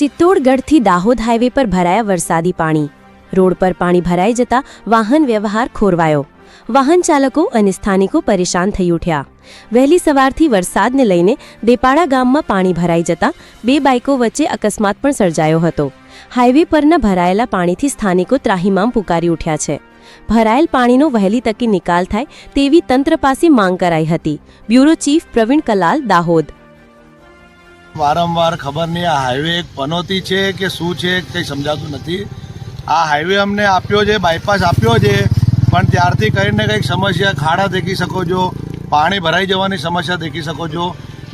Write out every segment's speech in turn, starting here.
ચિત્તોડગઢથી Dahod highway પર ભરાયા વરસાદી પાણી. રોડ પર પાણી ભરાઈ જતા વાહન વ્યવહાર ખોરવાયો. વાહન ચાલકો અને સ્થાનિકો પરેશાન થઈ ઉઠ્યા. વહેલી સવારથી વરસાદને લઈને દેપાડા ગામમાં પાણી ભરાઈ જતા બે બાઇકો વચ્ચે અકસ્માત પણ સર્જાયો હતો. હાઈવે પરના ભરાયેલા પાણીથી સ્થાનિકો ત્રાહિમામ પુકારી ઉઠ્યા છે. ભરાયેલ પાણીનો વહેલી તકે નિકાલ થાય તેવી તંત્ર પાસે માંગ કરાઈ હતી. Bureau chief Praveen Kalal, Dahod. વારંવાર ખબર નહીં, આ હાઈવે એક પનોતી છે કે શું છે, કંઈ સમજાતું નથી. આ હાઈવે અમને આપ્યો છે બાયપાસ આપ્યો છે, પણ ત્યારથી કરીને કંઈક સમસ્યા ખાડા દેખી શકો છો, પાણી ભરાઈ જવાની સમસ્યા દેખી શકો છો,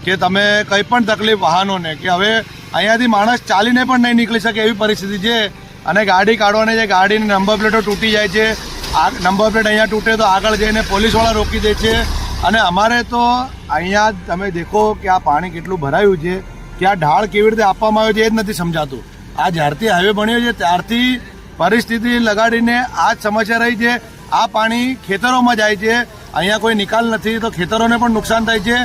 કે તમે કંઈ પણ તકલીફ વાહનોને, કે હવે અહીંયાથી માણસ ચાલીને પણ નહીં નીકળી શકે એવી પરિસ્થિતિ છે, અને ગાડી કાઢવાની છે, ગાડીની નંબર પ્લેટો તૂટી જાય છે, આ નંબર પ્લેટ અહીંયા તૂટે તો આગળ જઈને પોલીસવાળા રોકી દે છે અને અમારે તો અહીંયા તમે દેખો કે આ પાણી કેટલું ભરાયું છે, કે આ ઢાળ કેવી રીતે આપવામાં આવ્યો છે એ જ નથી સમજાતું. આ જ્યારથી હાઈવે બન્યો છે, ત્યારથી પરિસ્થિતિ લગાડીને આ જ સમસ્યા રહી છે. આ પાણી ખેતરોમાં જાય છે, અહીંયા કોઈ નિકાલ નથી તો ખેતરોને પણ નુકસાન થાય છે.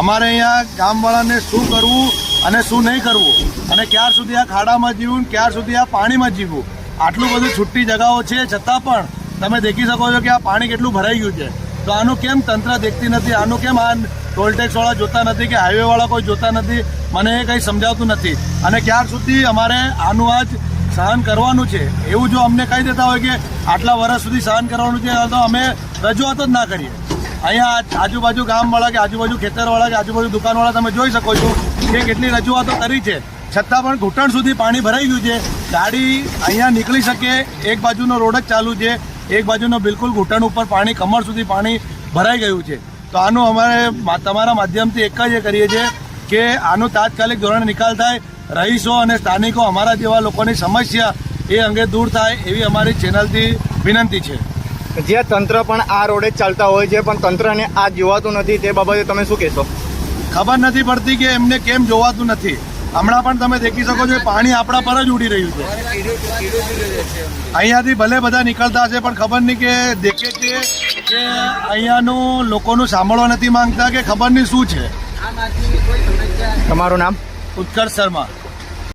અમારે અહીંયા ગામવાળાને શું કરવું અને શું નહીં કરવું? અને ક્યાર સુધી આ ખાડામાં જીવવું ક્યાં સુધી આ પાણીમાં જીવવું આટલું બધું છુટ્ટી જગાઓ છે, છતાં પણ તમે દેખી શકો છો કે આ પાણી કેટલું ભરાઈ ગયું છે. તો આનું કેમ તંત્ર દેખતી નથી? આનું કેમ આ ટોલટેક્સ વાળા જોતા નથી કે હાઈવેવાળા કોઈ જોતા નથી? મને એ કંઈ સમજાવતું નથી. અને ક્યાર સુધી અમારે આનું આજ સહન કરવાનું છે? એવું જો અમને કહી દેતા હોય કે આટલા વર્ષ સુધી સહન કરવાનું છે, તો અમે રજૂઆત જ ના કરીએ. અહીંયા આજુબાજુ ગામવાળા કે આજુબાજુ ખેતરવાળા કે આજુબાજુ દુકાનવાળા તમે જોઈ શકો છો કે કેટલી રજૂઆતો કરી છે. છતાં પણ ઘૂંટણ સુધી પાણી ભરાઈ ગયું છે. ગાડી અહીંયા નીકળી શકે, એક બાજુનો રોડ જ ચાલુ છે. એક બાજુનો બિલકુલ ઘૂંટણ ઉપર પાણી કમર સુધી પાણી ભરાઈ ગયું છે. તો આનું અમારે તમારા માધ્યમથી એક જ એ કરીએ છીએ કે આનો તાત્કાલિક ધોરણે નિકાલ થાય. રહીશો અને સ્થાનિકો અમારા જેવા લોકોની સમસ્યા એ અંગે દૂર થાય એવી અમારી ચેનલથી વિનંતી છે. જે તંત્ર પણ આ રોડે જ ચાલતા હોય છે પણ તંત્રને આ જોવાતું નથી તે બાબતે તમે શું કહેશો? ખબર નથી પડતી કે એમને કેમ જોવાતું નથી. હમણાં પણ તમે દેખી શકો છો પાણી આપણા પર જ ઉડી રહ્યું છે. અહીંયાથી ભલે બધા નીકળતા હશે પણ ખબર નહીં કે દેખે છે કે અહીંયાનું લોકોનું સાંભળવા નથી માંગતા કે ખબર નહીં શું છે. તમારું નામ? ઉત્કર્ષ શર્મા.